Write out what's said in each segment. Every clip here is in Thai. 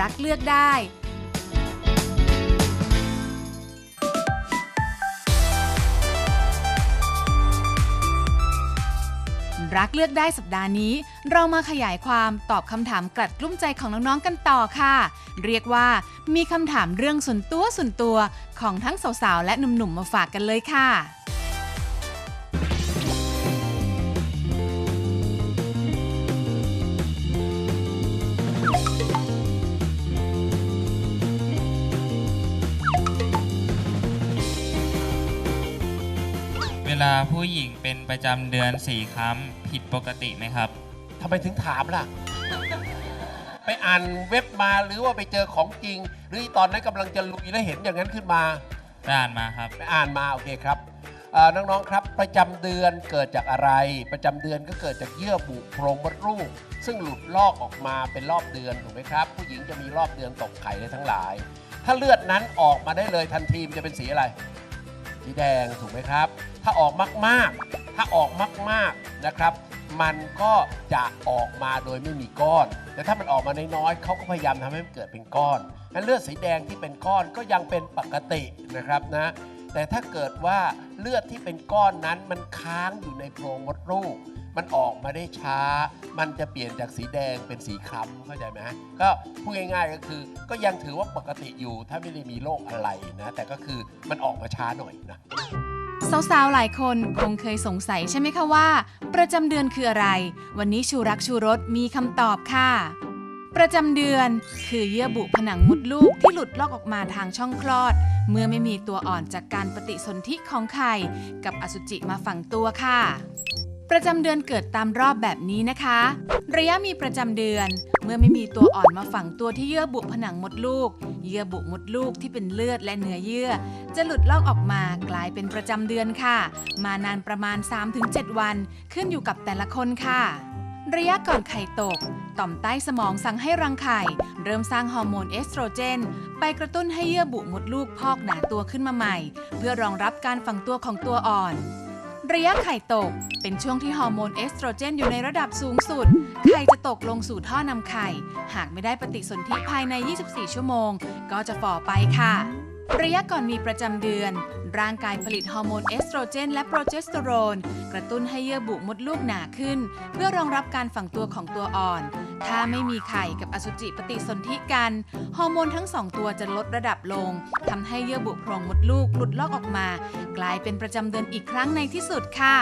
รักเลือกได้ รักเลือกได้สัปดาห์นี้ เรามาขยายความตอบคำถามกลัดกลุ้มใจของน้องๆกันต่อค่ะ เรียกว่ามีคำถามเรื่องส่วนตัวส่วนตัวของทั้งสาวๆและหนุ่มๆมาฝากกันเลยค่ะ ลาผู้หญิงเป็นประจำเดือนสี่ครั้งผิดปกติไหมครับ ทำไมถึงถามล่ะ ไปอ่านเว็บมาหรือว่าไปเจอของจริง หรือตอนนั้นกำลังจะลุยแล้วเห็นอย่างนั้นขึ้นมาไปอ่านมาครับ ไปอ่านมาโอเคครับเอ่อน้องๆครับประจำเดือนเกิดจากอะไร ประจำเดือนก็เกิดจากเยื่อบุโพรงมดลูกซึ่งหลุดลอกออกมาเป็นรอบเดือนถูกไหมครับ ผู้หญิงจะมีรอบเดือนตกไข่ได้ทั้งหลาย ถ้าเลือดนั้นออกมาได้เลยทันทีมันจะเป็นสีอะไร สีแดงถูกไหมครับ ถ้าออกมากๆ ถ้าออกมากๆนะครับ มันก็จะออกมาโดยไม่มีก้อนแต่ถ้ามันออกมาน้อยๆเขาก็พยายามทำให้มันเกิดเป็นก้อนนั้นเลือดสีแดงที่เป็นก้อนก็ยังเป็นปกตินะครับนะแต่ถ้าเกิดว่าเลือดที่เป็นก้อนนั้นมันค้างอยู่ในโพรงมดลูก มันออกมาได้ช้า มันจะเปลี่ยนจากสีแดงเป็นสีคล้ำเข้าใจไหมก็พูดง่ายๆก็คือ ก็ยังถือว่าปกติอยู่ถ้าไม่ได้มีโรคอะไรนะ แต่ก็คือมันออกมาช้าหน่อยนะสาวๆ หลายคนคงเคยสงสัยใช่ไหมคะว่า ประจำเดือนคืออะไร วันนี้ชูรักชูรสมีคำตอบค่ะ ประจำเดือนคือเยื่อบุผนังมดลูกที่หลุดลอกออกมาทางช่องคลอด เมื่อไม่มีตัวอ่อนจากการปฏิสนธิของไข่กับอสุจิมาฝังตัวค่ะ ประจำเดือนเกิดตามรอบแบบนี้นะคะ ระยะมีประจำเดือน เมื่อไม่มีตัวอ่อนมาฝังตัวที่เยื่อบุผนังมดลูก เยื่อบุมดลูกที่เป็นเลือดและเนื้อเยื่อ จะหลุดลอกออกมากลายเป็นประจำเดือนค่ะ มานานประมาณ 3-7 วัน ขึ้นอยู่กับแต่ละคนค่ะ ระยะก่อนไข่ตก ต่อมใต้สมองสั่งให้รังไข่ เริ่มสร้างฮอร์โมนเอสโตรเจน ไปกระตุ้นให้เยื่อบุมดลูกพอกหนาตัวขึ้นมาใหม่ เพื่อรองรับการฝังตัวของตัวอ่อน ระยะไข่ตก เป็นช่วงที่ฮอร์โมนเอสโตรเจนอยู่ในระดับสูงสุด ไข่จะตกลงสู่ท่อนำไข่ หากไม่ได้ปฏิสนธิภายใน 24 ชั่วโมง ก็จะฝ่อไปค่ะ ระยะก่อนมีประจำเดือน ร่างกายผลิตฮอร์โมนเอสโตรเจน และโปรเจสเตอโรน กระตุ้นให้เยื่อบุมดลูกหนาขึ้น เพื่อรองรับการฝังตัวของตัวอ่อน ถ้าไม่มีไข่กับอสุจิปฏิสนธิกัน ฮอร์โมนทั้งสองตัวจะลดระดับลงทำให้เยื่อบุโพรงมดลูกหลุดลอกออกมา กลายเป็นประจำเดือนอีกครั้งในที่สุดค่ะ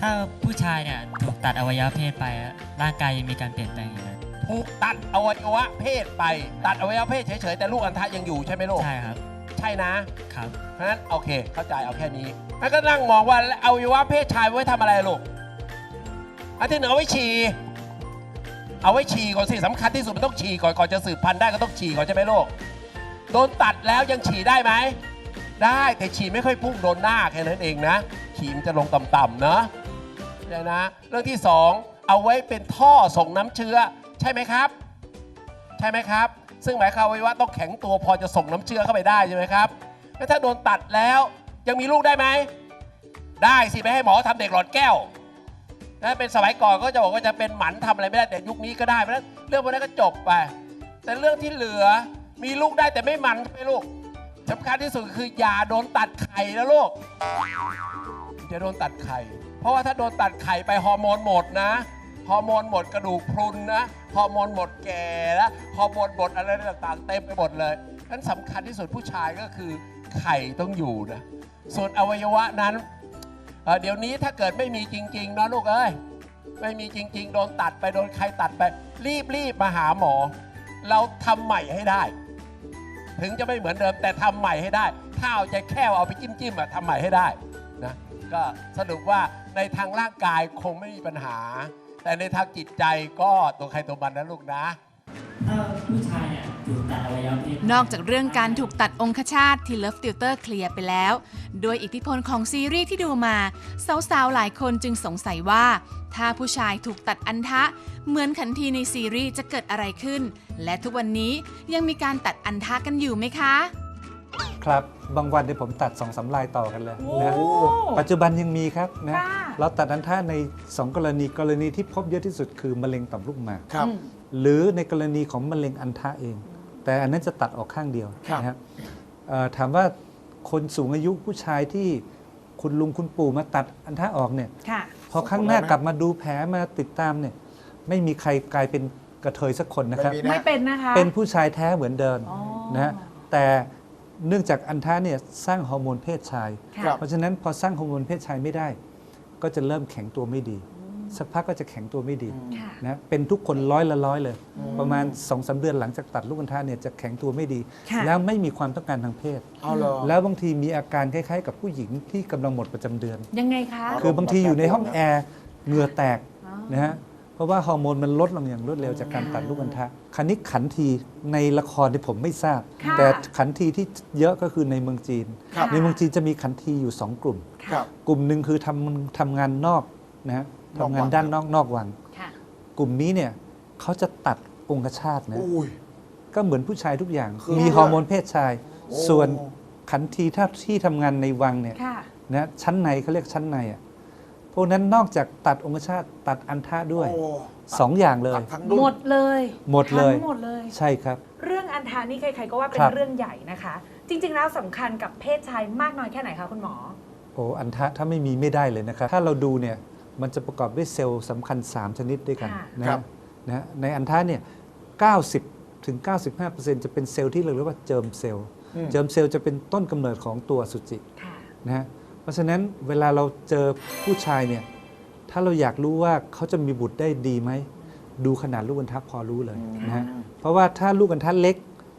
ถ้าผู้ชายเนี่ยถูกตัดอวัยวะเพศไป ร่างกายยังมีการเปลี่ยนแปลงอยู่นะ ถูกตัดอวัยวะเพศไป ตัดอวัยวะเพศเฉยๆ แต่ลูกอัณฑะยังอยู่ใช่ไหมลูก ใช่ครับ ใช่นะ ครับ เพราะฉะนั้นโอเค เข้าใจเอาแค่นี้แล้วก็นั่งมองว่าแล้วอวัยวะเพศชายไว้ทำอะไรลูกอันที่หนึ่งเอาไว้ฉี่เอาไว้ฉี่ก่อนสิสำคัญที่สุดมันต้องฉี่ก่อนก่อนจะสืบพันธุ์ได้ก็ต้องฉี่ก่อนใช่ไหมลูกโดนตัดแล้วยังฉี่ได้ไหม ได้แต่ฉี่ไม่ค่อยพุ่งโดนหน้าแค่นั้นเองนะ ฉี่มันจะลงต่ำๆนะใช่นะ เรื่องที่สองเอาไว้เป็นท่อส่งน้ำเชื้อ ใช่ไหมครับ ใช่ไหมครับ ซึ่งหมายความว่าต้องแข็งตัวพอจะส่งน้ำเชื้อเข้าไปได้ใช่ไหมครับแล้วถ้าโดนตัดแล้วยังมีลูกได้ไหมได้สิไปให้หมอทำเด็กหลอดแก้วถ้าเป็นสมัยก่อนก็จะบอกว่าจะเป็นหมันทำอะไรไม่ได้แต่ยุคนี้ก็ได้เพราะนั้นเรื่องพวกนั้นก็จบไป แต่เรื่องที่เหลือมีลูกได้แต่ไม่หมันใช่ไหมลูกสำคัญที่สุดคืออย่าโดนตัดไข่นะลูกอย่าโดนตัดไข่ เพราะว่าถ้าโดนตัดไข่ไปฮอร์โมนหมดนะ ฮอร์โมนหมดกระดูกพรุนนะฮอร์โมนหมดแก่แล้วฮอร์โมนหมดอะไรต่างๆเต็มไปหมดเลยนั้นสำคัญที่สุดผู้ชายก็คือไข่ต้องอยู่นะส่วนอวัยวะนั้นเเดี๋ยวนี้ถ้าเกิดไม่มีจริงๆเนาะลูกเอ้ยไม่มีจริง ๆ โดนตัดไปโดนใครตัดไป รีบรีบมาหาหมอ เราทำใหม่ให้ได้ ถึงจะไม่เหมือนเดิมแต่ทำใหม่ให้ได้ถ้าเอาใจแค่เอาไปจิ้มจิ้มอะทำใหม่ให้ได้นะก็สรุปว่าในทางร่างกายคงไม่มีปัญหา แต่ในทางจิตใจก็ตัวใครตัวมันนะลูกนะ ถ้าผู้ชายเนี่ยถูกตัดอวัยวะเพศนอกจากเรื่องการถูกตัดองคชาตที่ Love Tutor เคลียร์ไปแล้ว โดยอิทธิพลของซีรีส์ที่ดูมา สาวๆ หลายคนจึงสงสัยว่า ถ้าผู้ชายถูกตัดอันทะ เหมือนขันทีในซีรีส์จะเกิดอะไรขึ้น และทุกวันนี้ยังมีการตัดอันทะกันอยู่ไหมคะ ครับ บางวันเนี่ยผมตัดสองสามลายต่อกันเลยโอ้นะปัจจุบันยังมีครับนะค่ะเราตัดอันท่าใน 2 กรณีกรณีที่พบเยอะที่สุดคือมะเร็งต่อมลูกหมาก ครับ หรือในกรณีของมะเร็งอันทะเอง แต่อันนั้นจะตัดออกข้างเดียวครับ นะครับเอ่อถามว่าคนสูงอายุผู้ชายที่คุณลุงคุณปู่มาตัดอันทะออกเนี่ย ค่ะ พอข้างหน้ากลับมาดูแผลมาติดตามเนี่ยไม่มีใครกลายเป็นกระเทยสักคนนะครับ ไม่มีไม่เป็นนะคะ เป็นผู้ชายแท้เหมือนเดิมอ๋อ นะฮะแต่ เนื่องจากอันทะเนี่ยสร้างฮอร์โมนเพศชาย ค่ะครับเพราะฉะนั้นพอสร้างฮอร์โมนเพศชายไม่ได้ ก็จะเริ่มแข็งตัวไม่ดี สักพักก็จะแข็งตัวไม่ดีค่ะ นะเป็นทุกคนร้อยละร้อยเลย ประมาณ2อสเดือนหลังจากตัดลูกอัณฑะเนี่ยจะแข็งตัวไม่ดี ค่ะ แล้วไม่มีความต้องการทางเพศ เอาเหรอ แล้วบางทีมีอาการคล้ายๆ กับผู้หญิงที่กำลังหมดประจำเดือน ยังไงคะครับคือบางทีอยู่ในห้องแอร์เหงื่อแตกอ๋อนะฮะเพ ราะว่าฮอร์โมนมันลดลงอย่างรวดเร็วจากการตัดลูกอัณฑะคันนี้ขันทีในละครที่ยผมไม่ทราบ ค่ะแต่ขันทีที่เยอะก็คือในเมืองจีน ครับ ในเมืองจีนจะมีขันทีอยู่ 2 กลุ่ม ครับ กลุ่มหนึ่งคือทำทำงานนอกนะฮะนอกวัง ทำงานด้านนอกนอกวัง ค่ะ กลุ่มนี้เนี่ยเขาจะตัดองคชาตนะ อุ้ย ก็เหมือนผู้ชายทุกอย่าง คือมีฮอร์โมนเพศชาย โอ้ ส่วนขันทีถ้าที่ทำงานในวังเนี่ยค่ะ นะชั้นในเขาเรียกชั้นในอะ พวกนั้นนอกจากตัดองคชาตตัดอันทะด้วยโอ้สองอย่างเลย ตัดทั้งดุนหมดเลยหมดเลย ทั้งหมดเลย ใช่ครับ เรื่องอันทานี่ใครๆก็ว่าเป็นครับ เรื่องใหญ่นะคะ จริง ๆ แล้วสำคัญกับเพศชายมากน้อยแค่ไหนคะคุณหมอ โอ้อันทะถ้าไม่มีไม่ได้เลยนะครับ ถ้าเราดูเนี่ยมันจะประกอบด้วยเซลล์สำคัญ 3 ชนิดด้วยกันค่ะนะครัฮะบ นะฮะในอันทะเนี่ย90ถึง95%จะเป็นเซลล์ที่เราเรียกว่าเจิมเซลล์ อืม เจิมเซลล์จะเป็นต้นกำเนิดของตัวอสุจิค่ะ นะฮะ เพราะฉะนั้นเวลาเราเจอผู้ชายเนี่ยถ้าเราอยากรู้ว่าเขาจะมีบุตรได้ดีไหม ดูขนาดลูกอัณฑะพอรู้เลยนะฮะเพราะว่าถ้าลูกอัณฑะเล็ก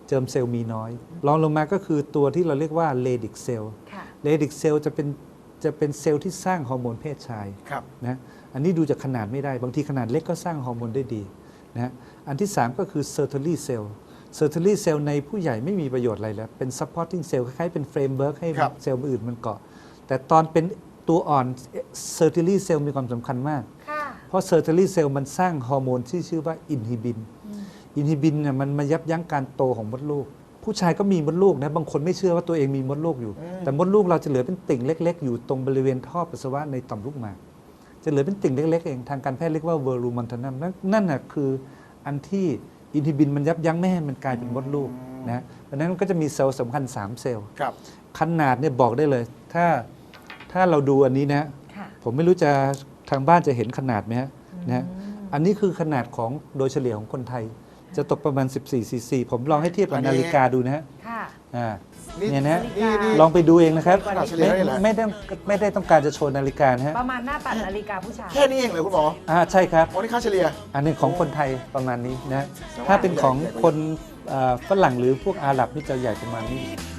เจิมเซลล์มีน้อยรองลงมาก็คือตัวที่เราเรียกว่าเลดิกเซลล์ค่ะเลดิกเซลล์จะเป็นจะเป็นเซลล์ที่สร้างฮอร์โมนเพศชายครับนะอันนี้ดูจากขนาดไม่ได้ บางทีขนาดเล็กก็สร้างฮอร์โมนได้ดีนะอันที่ 3 ก็คือเซอร์เทอรี่เซลล์เซอร์เทอรี่เซลล์ในผู้ใหญ่ไม่มีประโยชน์อะไรแล้ว เป็น supporting cell คล้ายๆเป็นเฟรมเวิร์กให้ครับเซลล์อื่นมันเกาะ แต่ตอนเป็นตัวอ่อนเซอร์เทอรี่เซลล์มีความสำคัญมาก ค่ะ เพราะเซอร์เทอรี่เซลล์มันสร้างฮอร์โมนที่ชื่อว่าอินฮิบิน อินฮิบินเนี่ยมันมายับยั้งการโตของมดลูก ผู้ชายก็มีมดลูกนะ บางคนไม่เชื่อว่าตัวเองมีมดลูกอยู่ แต่มดลูกเราจะเหลือเป็นติ่งเล็ก ๆ อยู่ตรงบริเวณท่อปัสสาวะในต่อมลูกหมาก จะเหลือเป็นติ่งเล็ก ๆ เองทางการแพทย์เรียกว่าเวอร์รูมอนทนัมนั่นน่ะคืออันที่อินฮิบินมันยับยั้งไม่ให้มันกลายเป็นมดลูกนะเพราะฉะนั้นมันก็จะมีเซลล์สำคัญ 3 เซลล์ครับ ขนาดเนี่ยบอกได้เลย ถ้า ถ้าเราดูอันนี้นะ ค่ะผมไม่รู้จะทางบ้านจะเห็นขนาดไหมฮะนะฮะอันนี้คือขนาดของโดยเฉลี่ยของคนไทย จะตกประมาณ 14ซีซีผมลองให้เทียบกับอันนี้นาฬิกาดูนะฮะค่ะ อ่านี่เนี่ยนะ นี่นี่ ลองไปดูเองนะครับขนาดเฉลี่ไม่ยได้เหรอ ไม่ได้ไม่ได้ต้องการจะโชว์นาฬิกานะฮะประมาณหน้าปัดนาฬิกาผู้ชาย แค่นี้เองเลยคุณหมออ่าใช่ครับโอ้นี่ค่าเฉลี่ย อันนี้ของคนไทยประมาณนี้นะแต่ว่าถ้าเป็นของใหญ่กว่าคนเอ่อฝรั่งหรือพวกอาหรับนี่จะใหญ่ประมาณนี้รักคือ